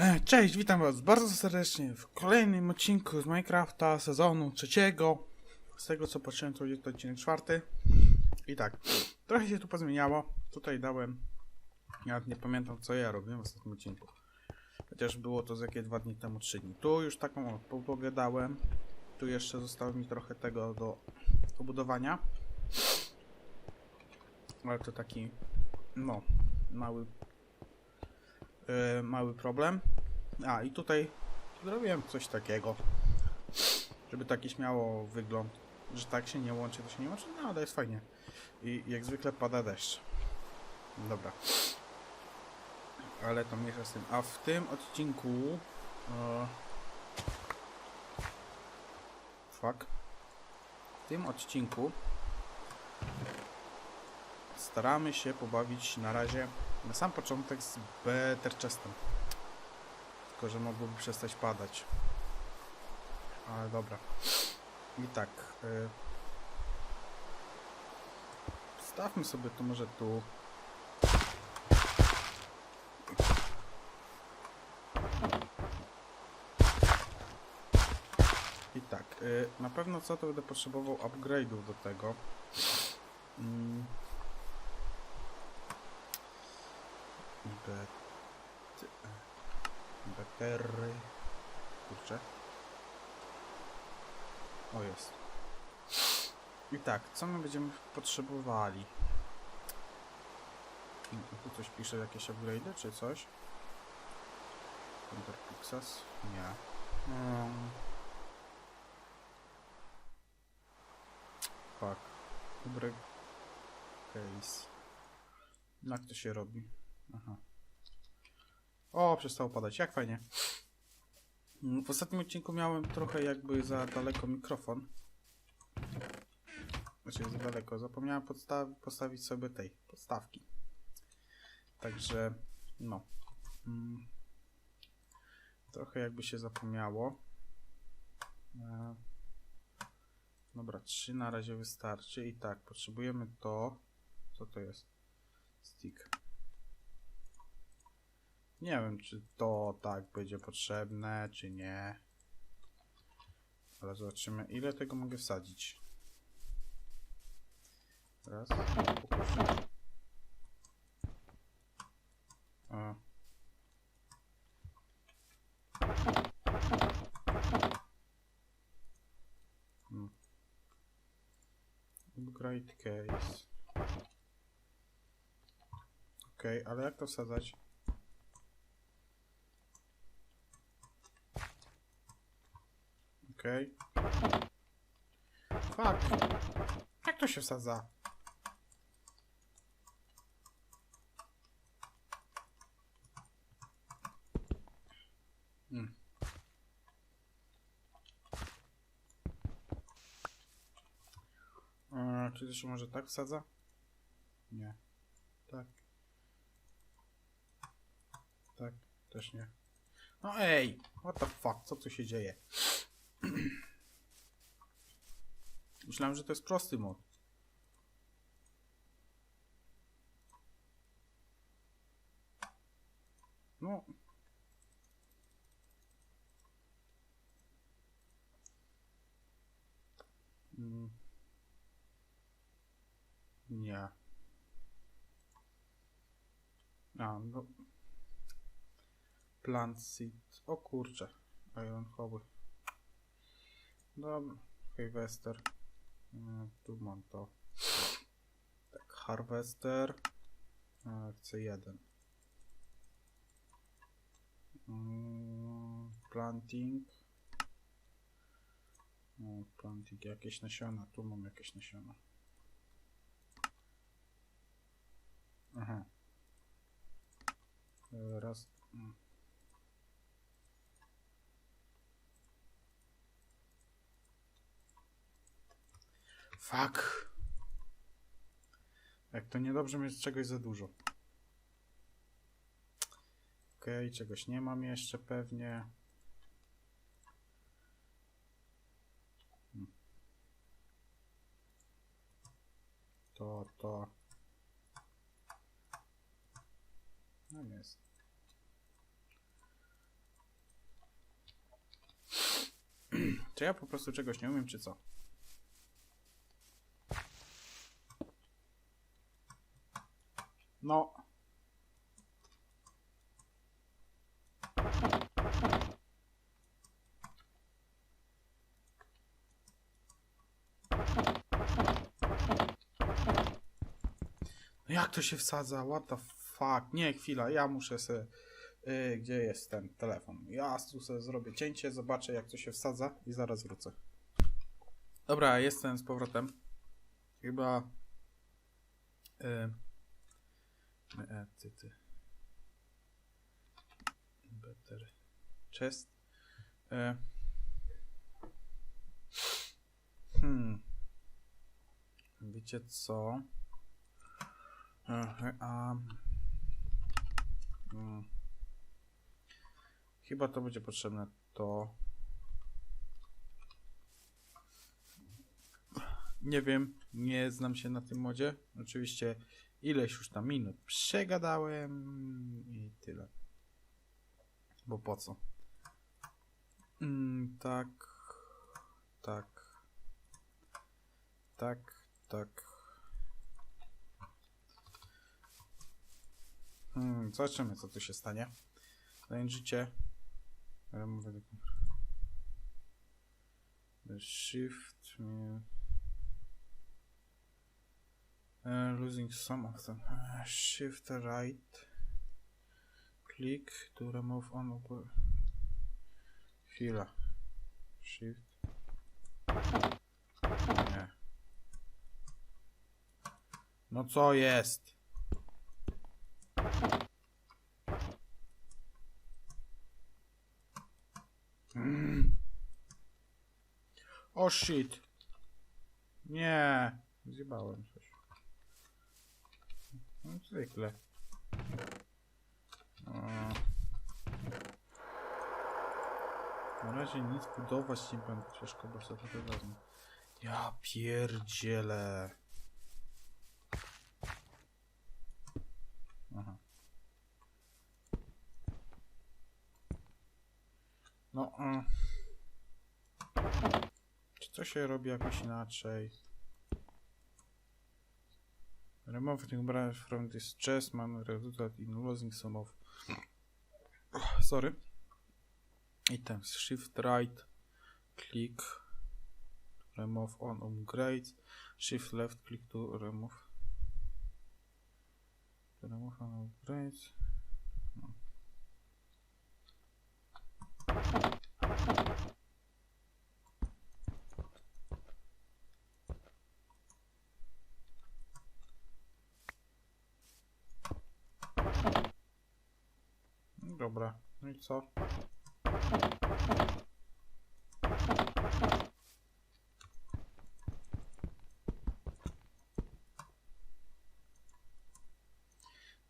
E, Cześć, witam was bardzo serdecznie w kolejnym odcinku z Minecrafta sezonu trzeciego. Z tego co patrzyłem, to jest to odcinek czwarty. I tak, trochę się tu pozmieniało. Tutaj dałem, ja nie pamiętam co ja robiłem w ostatnim odcinku. Chociaż było to z jakie dwa dni temu, trzy dni. Tu już taką o, pogadałem. Tu jeszcze zostało mi trochę tego do obudowania. Ale to taki, no, mały e, mały problem. A i tutaj zrobiłem coś takiego, żeby taki śmiało wygląd, że tak się nie łączy, to się nie łączy, no ale jest fajnie. I jak zwykle pada deszcz. Dobra. Ale to mniejsza z tym. A w tym odcinku... E, fuck. W tym odcinku staramy się pobawić na razie na sam początek z Better Chestem. Tylko, że mogłoby przestać padać. Ale dobra. I tak. Y... Stawmy sobie to może tu. I tak. Y... Na pewno co to będę potrzebował upgrade'ów do tego. Bet... Betery... Kurczę. O, jest. I tak, co my będziemy potrzebowali? Tu coś pisze, jakieś upgrade'y, czy coś? Counter Pixas? Nie. Um. Fuck. Dobry case. Jak to się robi? Aha. O, przestało padać. Jak fajnie. Mm, W ostatnim odcinku miałem trochę jakby za daleko mikrofon. Znaczy za daleko. Zapomniałem podstaw- postawić sobie tej podstawki. Także no. Mm. Trochę jakby się zapomniało. E, Dobra, trzy na razie wystarczy. I tak, potrzebujemy to. Co to jest? Stick. Nie wiem, czy to tak będzie potrzebne, czy nie. Ale zobaczymy, ile tego mogę wsadzić. Raz. Hmm. Upgrade case. Okej, ale jak to wsadzać? Okej. Fuck. Jak to się wsadza? Hmm. Czy to się może tak wsadza? Nie. Tak. Tak, też nie. No ej! What the fuck? Co tu się dzieje? Myślałem, że to jest prosty mod. No. Mm. Nie. A, no. Plant seed. O kurczę. Iron Howy. Dobra. Harvester. E, Tu mam to. Tak, Harvester. Chcę jeden. Mm, Planting. Planting, jakieś nasiona. Tu mam jakieś nasiona. Aha. E, Raz. Fuck. Jak to niedobrze mieć czegoś za dużo. Okej, okay, czegoś nie mam jeszcze pewnie. To, to. No jest. Czy ja po prostu czegoś nie umiem, czy co? No. No jak to się wsadza? What the fuck? Nie, chwila, ja muszę se... Yy, gdzie jest ten telefon? Ja tu sobie zrobię cięcie, zobaczę jak to się wsadza i zaraz wrócę. Dobra, jestem z powrotem. Chyba... Yy, e, ty. Better chest. E. Hmm. Wiecie co? E, a, mm. Chyba to będzie potrzebne to. Nie wiem, nie znam się na tym modzie. Oczywiście ileś już tam minut przegadałem i tyle. Bo po co? Mm, tak, tak, tak, tak. Hmm, zobaczymy, co tu się stanie. The shift. me- Uh, losing some of them. Uh, shift right. Click to remove on upper. Chwila. Shift. Nie. No co jest? Mm. O shit. Nie. Zjebałem coś. No zwykle. O. Na razie nic budować nie będę, bo sobie to wezmę. Ja pierdzielę. Aha. No. Mm. Czy to się robi jakoś inaczej? Remove the branch from this chest man resulted in losing some of sorry. Items shift right click remove on upgrades shift left click to remove. To remove on upgrades co?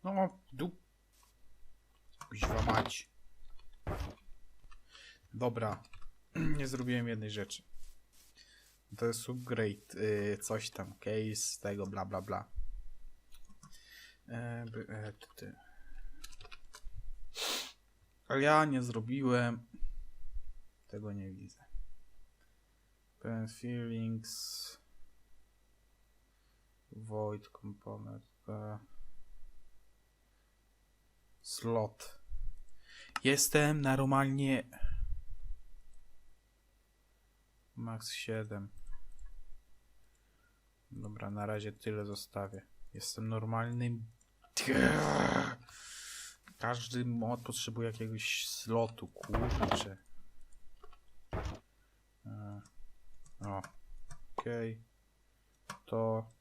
No, du... Kuźwa mać. Dobra, nie zrobiłem jednej rzeczy. To jest upgrade, y, coś tam, case, tego, bla, bla, bla. E, by, e, ty, ty. Ale ja nie zrobiłem. Tego nie widzę. Parent feelings. Void component. Slot. Jestem normalnie. Max 7. Dobra, na razie tyle zostawię. Jestem normalnym. Każdy mod potrzebuje jakiegoś slotu, kurczę. E, O, okej. To,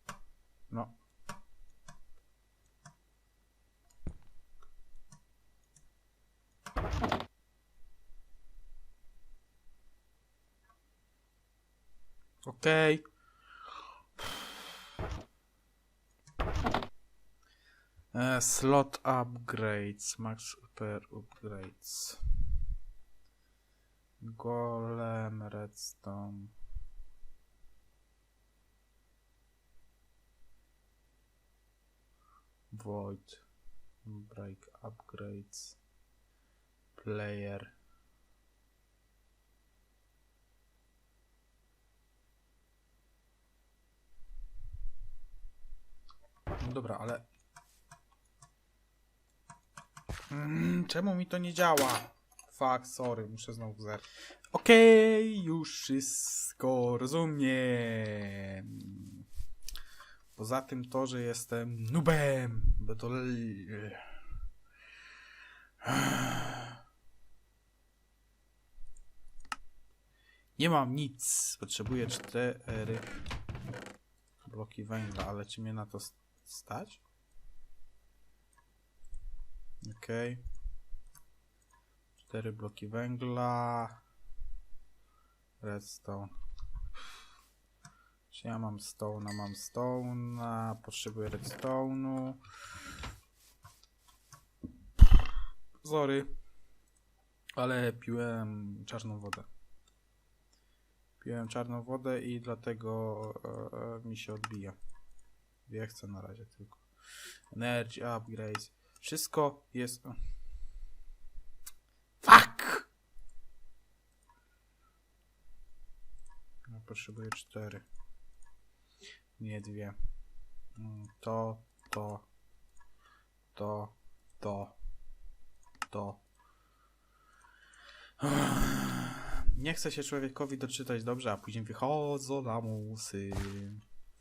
no. Okej. E, E, slot upgrades, max per upgrades. Golem, redstone. Void, break upgrades, player. No dobra, ale Mm, czemu mi to nie działa? Fuck, sorry, muszę znowu zer. Okej, już wszystko rozumiem. Poza tym to, że jestem nubem. Bo to... Nie mam nic. Potrzebuję cztery bloki węgla, ale czy mnie na to stać? Okej. Cztery bloki węgla. Redstone. Czy ja mam stone? Mam stone. Potrzebuję redstone'u. Sorry. Ale piłem czarną wodę. Piłem czarną wodę i dlatego e, e, mi się odbija. Ja chcę na razie tylko. Energy, upgrades. Wszystko jest... Fuck! Ja potrzebuję cztery. Nie dwie. Mm, To, to, to, to, to. Nie chce się człowiekowi doczytać dobrze, a później wychodzą lamusy.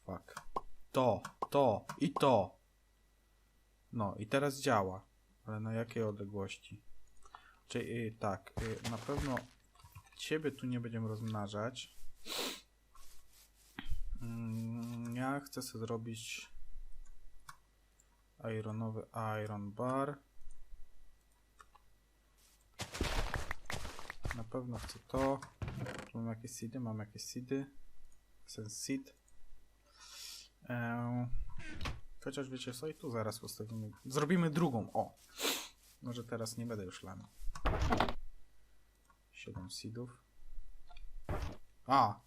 Fuck. To, to i to. No i teraz działa. Ale na jakiej odległości? Czyli y, tak, y, na pewno ciebie tu nie będziemy rozmnażać. Mm, ja chcę sobie zrobić ironowy iron bar. Na pewno chcę to. Tu mam jakieś seedy, mam jakieś seedy. Chcę seed. Eee, chociaż wiecie co, i tu zaraz postawimy. Zrobimy drugą, o. Może teraz nie będę już lany. 7 seedów. A!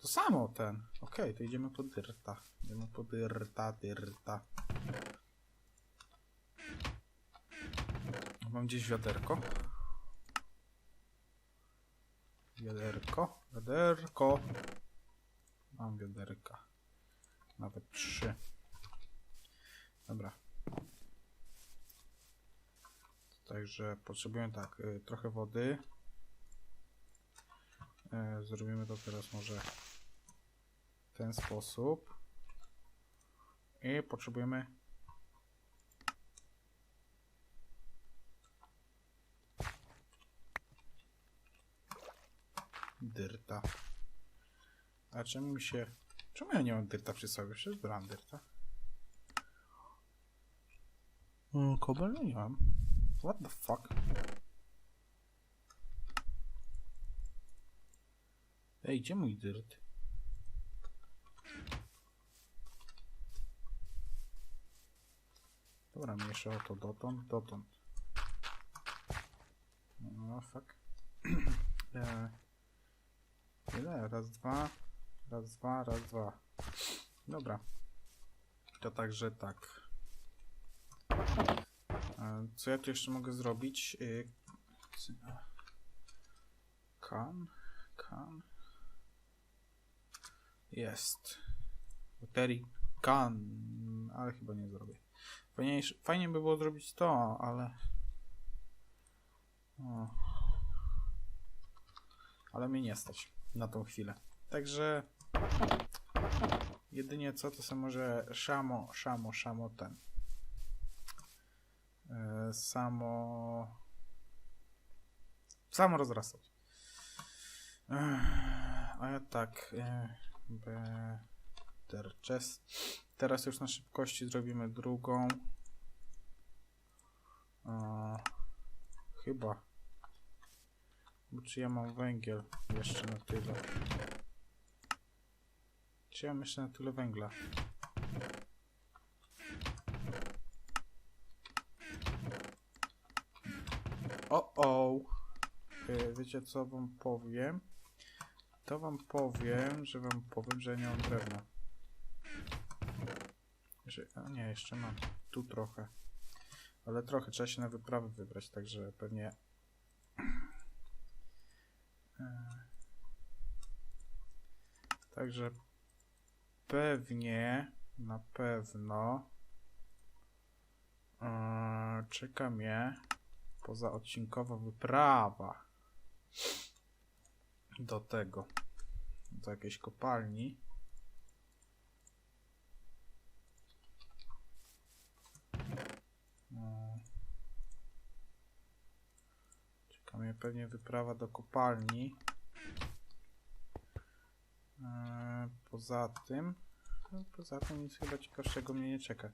To samo ten. Okej, to idziemy po dyrta. Idziemy po dyrta, dyrta. Mam gdzieś wiaderko. Wiaderko, wiaderko. Mam wiaderka. Nawet trzy. Dobra. Także potrzebuję tak, y, trochę wody. Y, zrobimy to teraz może w ten sposób. I potrzebujemy dyrta. A czemu mi się... Czemu ja nie mam dyrta przy sobie? Przecież brałem dyrta. Mm, Kobel nie mam. What the fuck? Ej, gdzie mój dyrt? Dobra, mniejsza o to dotąd, dotąd. No, fuck. e, ile? Raz, dwa. Raz, dwa, raz, dwa. Dobra. To także tak. Co ja tu jeszcze mogę zrobić? Y, Kan, kan. Jest. Baterii kan, ale chyba nie zrobię. Fajnie, fajnie by było zrobić to, ale. O. Ale mnie nie stać na tą chwilę. Także. Jedynie co to są może szamo, szamo, szamo ten. E, samo. Samo rozrastać. A ja tak. e, Better chest. Teraz już na szybkości zrobimy drugą. E, chyba. Bo czy ja mam węgiel jeszcze na tyle? Czy ja mam jeszcze na tyle węgla? O, o. Y, Wiecie co wam powiem? To wam powiem, że wam powiem, że nie mam drewna. Że, a nie, jeszcze mam. Tu trochę. Ale trochę trzeba się na wyprawę wybrać, także pewnie. E, Także pewnie na pewno e, czeka mnie pozaodcinkowa wyprawa do tego, do jakiejś kopalni. No. Czeka mnie pewnie wyprawa do kopalni. E, Poza tym, no, poza tym nic chyba ciekawszego mnie nie czeka.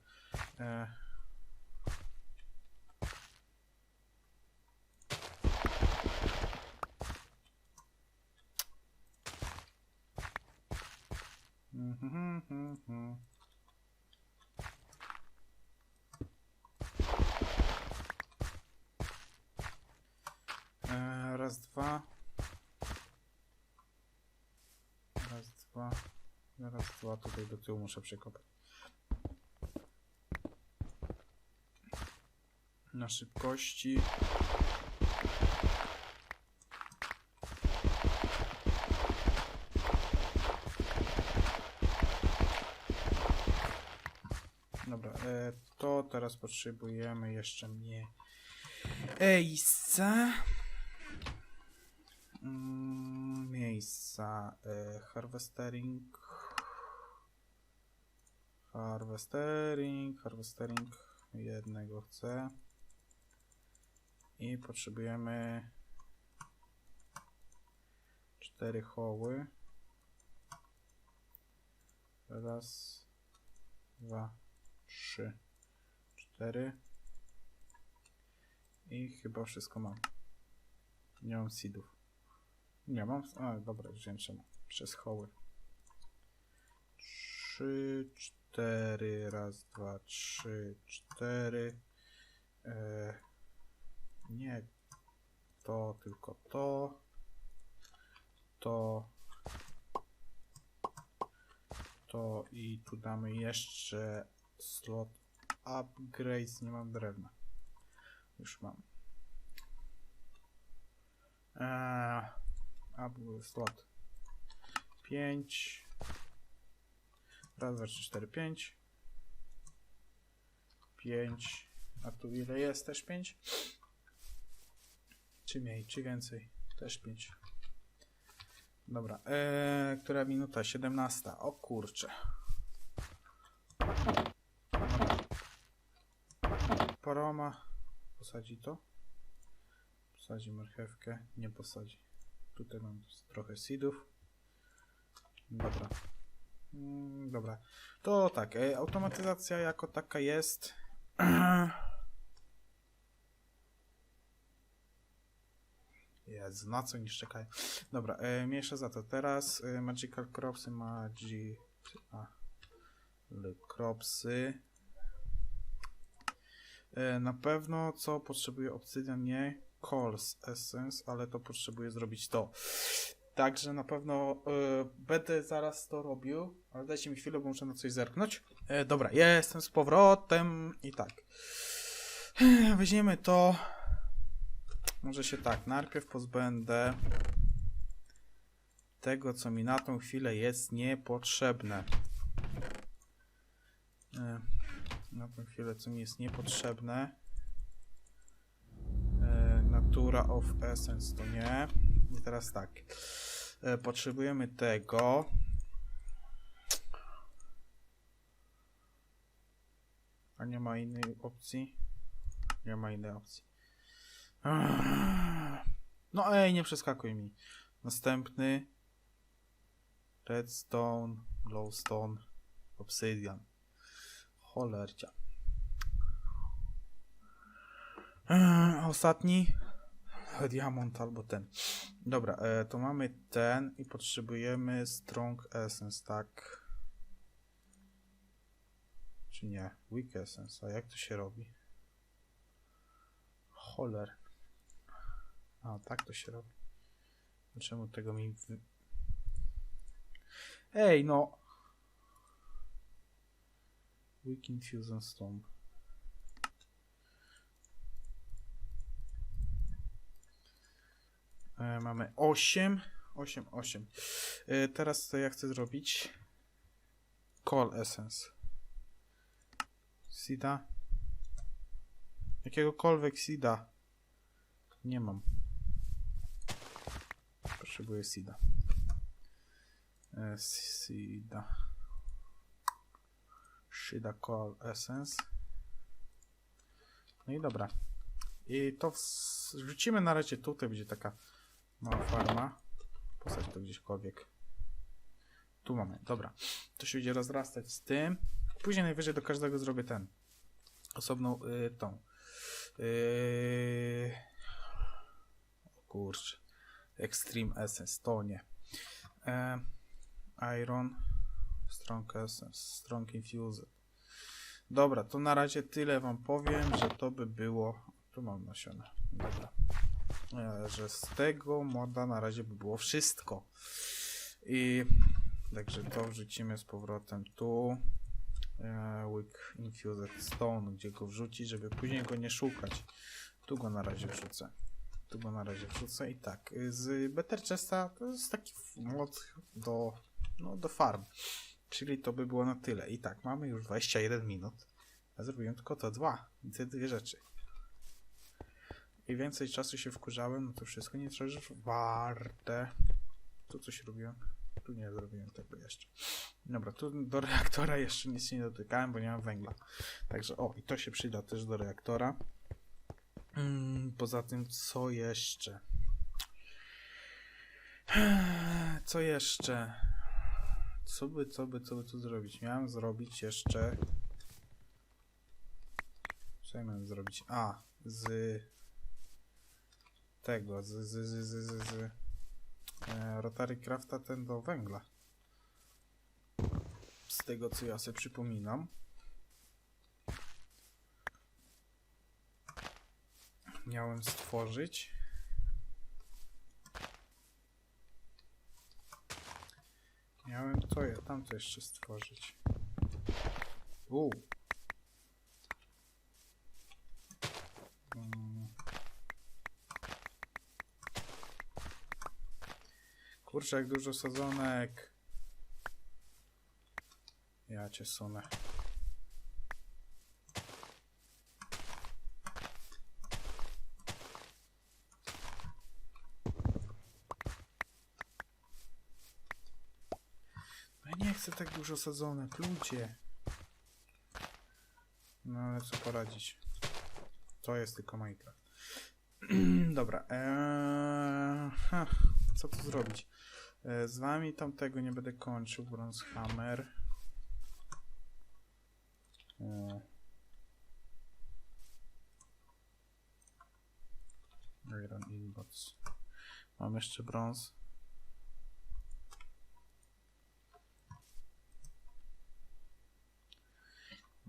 Mhm, mhm, mhm. E, Raz, dwa. Raz, dwa. Raz, dwa. Tutaj do tyłu muszę przekopać. Na szybkości. Dobra, e, to teraz potrzebujemy jeszcze mnie miejsca. Mm, miejsca. E, harvestering. Harvestering, harvestering. Jednego chcę. I potrzebujemy cztery hoły. Raz, dwa, trzy, cztery. I chyba wszystko mam. Nie mam seedów. Nie mam. A, dobra, wziąłem czemu. Przez hoły. Trzy, cztery. Raz, dwa, trzy, cztery. E, nie to, tylko to. To. To i tu damy jeszcze slot upgrades. Nie mam drewna. Już mam. Eee, up slot 5. Raz, dwa, trzy, cztery, pięć. Pięć. A tu ile jest? Też pięć? Czy mniej, czy więcej? Też pięć. Dobra, eee, która minuta? 17. O kurczę. Paroma posadzi to. Posadzi marchewkę. Nie posadzi. Tutaj mam trochę seedów. Dobra. Mm, dobra. To tak, e, automatyzacja jako taka jest. Jezu, na co niż czekają. Dobra, e, mniejsza za to. Teraz e, Magical Cropsy, Magical Cropsy. E, na pewno co potrzebuje Obsidian nie Coals Essence, ale to potrzebuję zrobić to. Także na pewno e, będę zaraz to robił, ale dajcie mi chwilę, bo muszę na coś zerknąć. E, dobra, jestem z powrotem i tak. Weźmiemy to. Może się tak, najpierw pozbędę tego, co mi na tą chwilę jest niepotrzebne. Na tą chwilę, co mi jest niepotrzebne. E, Natura of Essence to nie. I teraz tak. E, potrzebujemy tego. A nie ma innej opcji? Nie ma innej opcji. No ej, nie przeskakuj mi. Następny. Redstone, glowstone, obsidian. Cholercia. Eee, Ostatni. Diamont albo ten. Dobra, e, to mamy ten i potrzebujemy strong essence, tak? Czy nie? Weak essence, a jak to się robi? Choler. A, tak to się robi. Czemu tego mi... Ej, no! Weak Infusion Stone. E, mamy 8. 8, 8. E, teraz co ja chcę zrobić? Call Essence. Sida? Jakiegokolwiek Sida. Nie mam. Potrzebuję Sida. E, Sida. Shida Coal Essence. No i dobra. I to wrzucimy na razie tutaj, będzie taka mała farma. Posadź to gdzieśkolwiek. Tu mamy, dobra. To się będzie rozrastać z tym. Później najwyżej do każdego zrobię ten. Osobną y, tą. Yy... Kurczę. Extreme Essence, to nie. E, Iron. Strong Essence, Strong Infused. Dobra, to na razie tyle wam powiem, że to by było... Tu mam nasiona. Dobra. E, że z tego moda na razie by było wszystko. I także to wrzucimy z powrotem tu. E, Wick Infused Stone, gdzie go wrzucić, żeby później go nie szukać. Tu go na razie wrzucę. Tu go na razie wrzucę i tak. y, Z Better Chesta to jest taki mod do, no, do farm. Czyli to by było na tyle. I tak, mamy już 21 minut. Ja zrobiłem tylko to dwa. Te dwie rzeczy. I więcej czasu się wkurzałem, no to wszystko nie trzeba warte. Tu coś robiłem. Tu nie zrobiłem tego jeszcze. Dobra, tu do reaktora jeszcze nic nie dotykałem, bo nie mam węgla. Także o, i to się przyda też do reaktora. Mm, poza tym, co jeszcze? Co jeszcze? Co by, co by, co by tu zrobić? Miałem zrobić jeszcze. Co ja miałem zrobić? A, z tego, z, z, z, z, z, z e, Rotary Crafta ten do węgla. Z tego, co ja sobie przypominam. Miałem stworzyć. Miałem to, ja tam to jeszcze stworzyć. U. Mm. Kurczę, jak dużo sadzonek. Ja cię sunę. Chcę tak dużo sadzonek, ludzie. No ale co poradzić. To jest tylko Minecraft. Dobra. Eee, ha, co tu zrobić? E, z wami tamtego nie będę kończył. Bronze Hammer. E. Iron Ingots. Mam jeszcze brąz.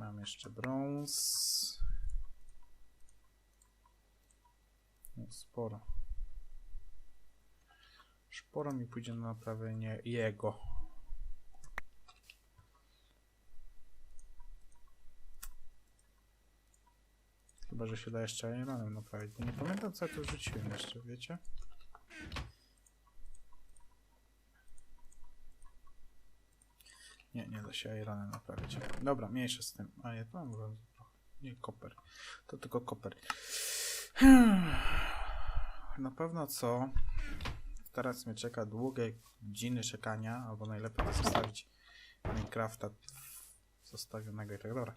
Mam jeszcze brąz. No, sporo. Sporo mi pójdzie na naprawienie jego. Chyba, że się da jeszcze Ironem naprawić, nie pamiętam co ja tu rzuciłem jeszcze, wiecie? Nie, nie da się Ironem naprawić. Dobra, mniejsze z tym. A nie, to mam. Nie, koper. To tylko koper. Na pewno co? Teraz mnie czeka długie godziny czekania, albo najlepiej zostawić Minecrafta zostawionego i tak dobra.